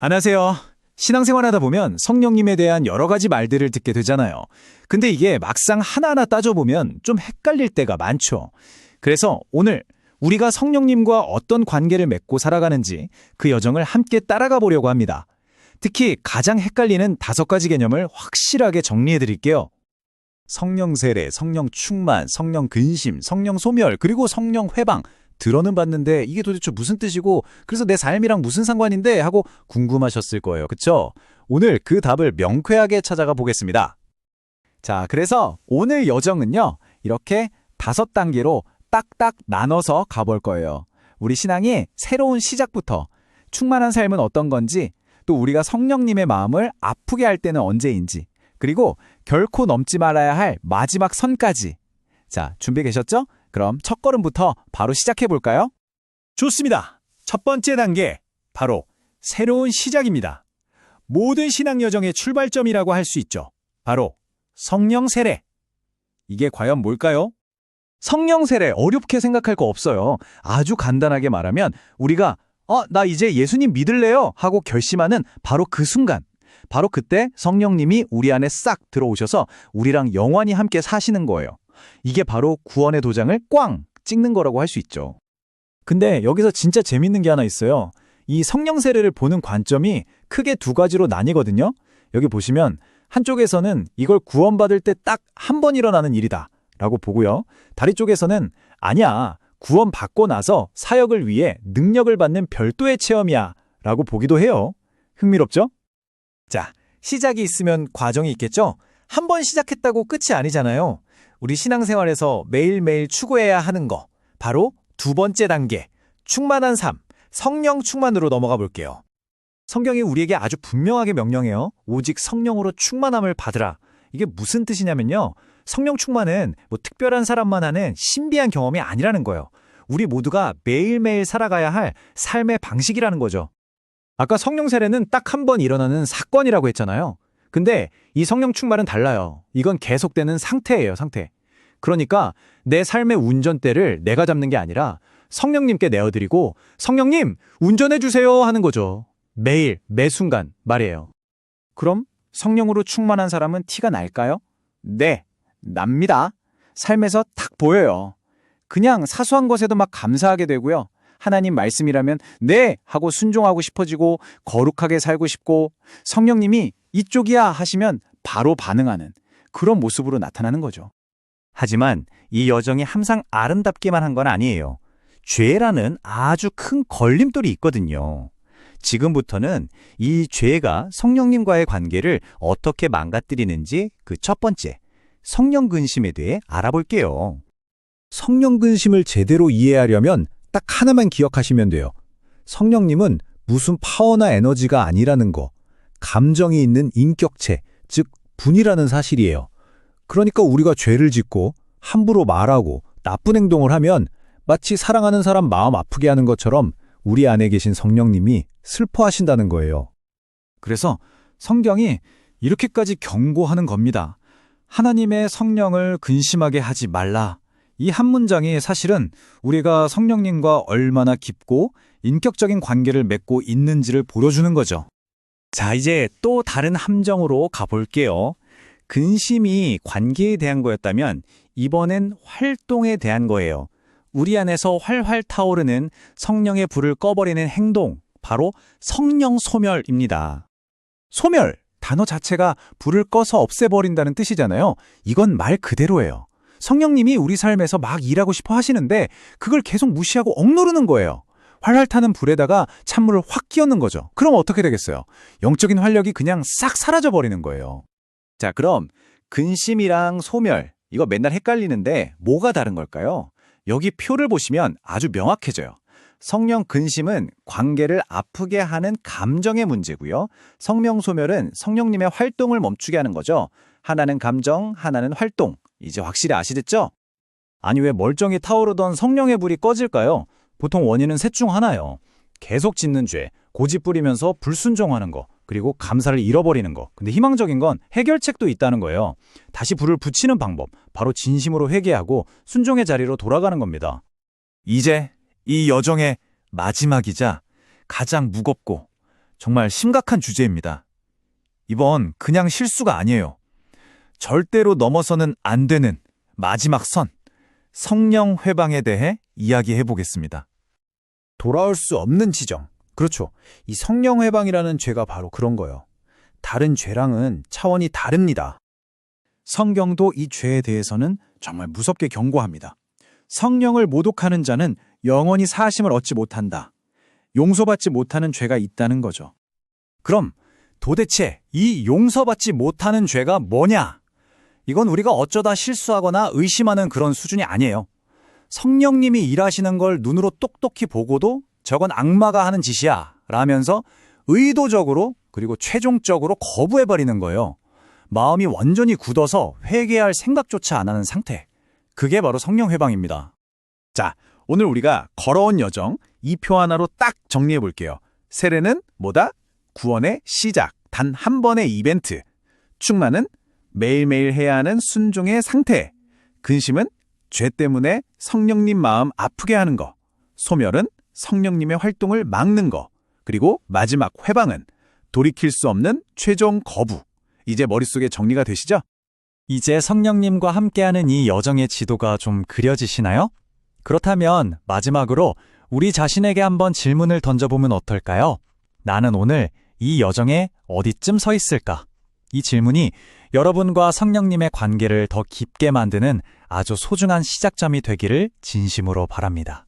안녕하세요. 신앙생활 하다 보면 성령님에 대한 여러 가지 말들을 듣게 되잖아요. 근데 이게 막상 하나하나 따져보면 좀 헷갈릴 때가 많죠. 그래서 오늘 우리가 성령님과 어떤 관계를 맺고 살아가는지 그 여정을 함께 따라가 보려고 합니다. 특히 가장 헷갈리는 다섯 가지 개념을 확실하게 정리해 드릴게요. 성령 세례, 성령 충만, 성령 근심, 성령 소멸, 그리고 성령 회방. 들어는 봤는데 이게 도대체 무슨 뜻이고 그래서 내 삶이랑 무슨 상관인데 하고 궁금하셨을 거예요. 그쵸? 오늘 그 답을 명쾌하게 찾아가 보겠습니다. 자, 그래서 오늘 여정은요. 이렇게 다섯 단계로 딱딱 나눠서 가볼 거예요. 우리 신앙이 새로운 시작부터 충만한 삶은 어떤 건지 또 우리가 성령님의 마음을 아프게 할 때는 언제인지 그리고 결코 넘지 말아야 할 마지막 선까지. 자, 준비 되셨죠? 그럼 첫 걸음부터 바로 시작해 볼까요? 좋습니다. 첫 번째 단계, 바로 새로운 시작입니다. 모든 신앙 여정의 출발점이라고 할 수 있죠. 바로 성령 세례. 이게 과연 뭘까요? 성령 세례 어렵게 생각할 거 없어요. 아주 간단하게 말하면 우리가 어, 나 이제 예수님 믿을래요 하고 결심하는 바로 그 순간. 바로 그때 성령님이 우리 안에 싹 들어오셔서 우리랑 영원히 함께 사시는 거예요. 이게 바로 구원의 도장을 꽝 찍는 거라고 할 수 있죠. 근데 여기서 진짜 재밌는 게 하나 있어요. 이 성령 세례를 보는 관점이 크게 두 가지로 나뉘거든요. 여기 보시면 한쪽에서는 이걸 구원받을 때 딱 한 번 일어나는 일이다 라고 보고요. 다리 쪽에서는 아니야. 구원받고 나서 사역을 위해 능력을 받는 별도의 체험이야 라고 보기도 해요. 흥미롭죠? 자, 시작이 있으면 과정이 있겠죠? 한 번 시작했다고 끝이 아니잖아요. 우리 신앙생활에서 매일매일 추구해야 하는 거. 바로 두 번째 단계, 충만한 삶, 성령 충만으로 넘어가 볼게요. 성경이 우리에게 아주 분명하게 명령해요. 오직 성령으로 충만함을 받으라. 이게 무슨 뜻이냐면요. 성령 충만은 뭐 특별한 사람만 하는 신비한 경험이 아니라는 거예요. 우리 모두가 매일매일 살아가야 할 삶의 방식이라는 거죠. 아까 성령 세례는 딱 한 번 일어나는 사건이라고 했잖아요. 근데 이 성령 충만은 달라요. 이건 계속되는 상태예요, 상태. 그러니까 내 삶의 운전대를 내가 잡는 게 아니라 성령님께 내어드리고 성령님 운전해 주세요 하는 거죠. 매일 매 순간 말이에요. 그럼 성령으로 충만한 사람은 티가 날까요? 네, 납니다. 삶에서 탁 보여요. 그냥 사소한 것에도 막 감사하게 되고요. 하나님 말씀이라면 네 하고 순종하고 싶어지고 거룩하게 살고 싶고 성령님이 이쪽이야 하시면 바로 반응하는 그런 모습으로 나타나는 거죠. 하지만 이 여정이 항상 아름답게만 한 건 아니에요. 죄라는 아주 큰 걸림돌이 있거든요. 지금부터는 이 죄가 성령님과의 관계를 어떻게 망가뜨리는지 그 첫 번째, 성령 근심에 대해 알아볼게요. 성령 근심을 제대로 이해하려면 딱 하나만 기억하시면 돼요. 성령님은 무슨 파워나 에너지가 아니라는 거, 감정이 있는 인격체, 즉 분이라는 사실이에요. 그러니까 우리가 죄를 짓고 함부로 말하고 나쁜 행동을 하면 마치 사랑하는 사람 마음 아프게 하는 것처럼 우리 안에 계신 성령님이 슬퍼하신다는 거예요. 그래서 성경이 이렇게까지 경고하는 겁니다. 하나님의 성령을 근심하게 하지 말라. 이 한 문장이 사실은 우리가 성령님과 얼마나 깊고 인격적인 관계를 맺고 있는지를 보여주는 거죠. 자, 이제 또 다른 함정으로 가볼게요. 근심이 관계에 대한 거였다면 이번엔 활동에 대한 거예요. 우리 안에서 활활 타오르는 성령의 불을 꺼버리는 행동, 바로 성령 소멸입니다. 소멸, 단어 자체가 불을 꺼서 없애버린다는 뜻이잖아요. 이건 말 그대로예요. 성령님이 우리 삶에서 막 일하고 싶어 하시는데 그걸 계속 무시하고 억누르는 거예요. 활활 타는 불에다가 찬물을 확 끼얹는 거죠. 그럼 어떻게 되겠어요? 영적인 활력이 그냥 싹 사라져 버리는 거예요. 자, 그럼 근심이랑 소멸, 이거 맨날 헷갈리는데 뭐가 다른 걸까요? 여기 표를 보시면 아주 명확해져요. 성령 근심은 관계를 아프게 하는 감정의 문제고요. 성령 소멸은 성령님의 활동을 멈추게 하는 거죠. 하나는 감정, 하나는 활동. 이제 확실히 아시겠죠? 아니 왜 멀쩡히 타오르던 성령의 불이 꺼질까요? 보통 원인은 셋 중 하나예요. 계속 짓는 죄, 고집 부리면서 불순종하는 거, 그리고 감사를 잃어버리는 거. 근데 희망적인 건 해결책도 있다는 거예요. 다시 불을 붙이는 방법, 바로 진심으로 회개하고 순종의 자리로 돌아가는 겁니다. 이제 이 여정의 마지막이자 가장 무겁고 정말 심각한 주제입니다. 이번 그냥 실수가 아니에요. 절대로 넘어서는 안 되는 마지막 선, 성령 회방에 대해 이야기해 보겠습니다. 돌아올 수 없는 지정. 그렇죠. 이 성령 회방이라는 죄가 바로 그런 거예요. 다른 죄랑은 차원이 다릅니다. 성경도 이 죄에 대해서는 정말 무섭게 경고합니다. 성령을 모독하는 자는 영원히 사하심을 얻지 못한다. 용서받지 못하는 죄가 있다는 거죠. 그럼 도대체 이 용서받지 못하는 죄가 뭐냐? 이건 우리가 어쩌다 실수하거나 의심하는 그런 수준이 아니에요. 성령님이 일하시는 걸 눈으로 똑똑히 보고도 저건 악마가 하는 짓이야 라면서 의도적으로 그리고 최종적으로 거부해버리는 거예요. 마음이 완전히 굳어서 회개할 생각조차 안 하는 상태. 그게 바로 성령 회방입니다. 자, 오늘 우리가 걸어온 여정 이 표 하나로 딱 정리해 볼게요. 세례는 뭐다? 구원의 시작, 단 한 번의 이벤트. 충만은 매일매일 해야 하는 순종의 상태. 근심은 죄 때문에 성령님 마음 아프게 하는 거. 소멸은 성령님의 활동을 막는 거. 그리고 마지막 회방은 돌이킬 수 없는 최종 거부. 이제 머릿속에 정리가 되시죠? 이제 성령님과 함께하는 이 여정의 지도가 좀 그려지시나요? 그렇다면 마지막으로 우리 자신에게 한번 질문을 던져보면 어떨까요? 나는 오늘 이 여정에 어디쯤 서 있을까? 이 질문이 여러분과 성령님의 관계를 더 깊게 만드는 아주 소중한 시작점이 되기를 진심으로 바랍니다.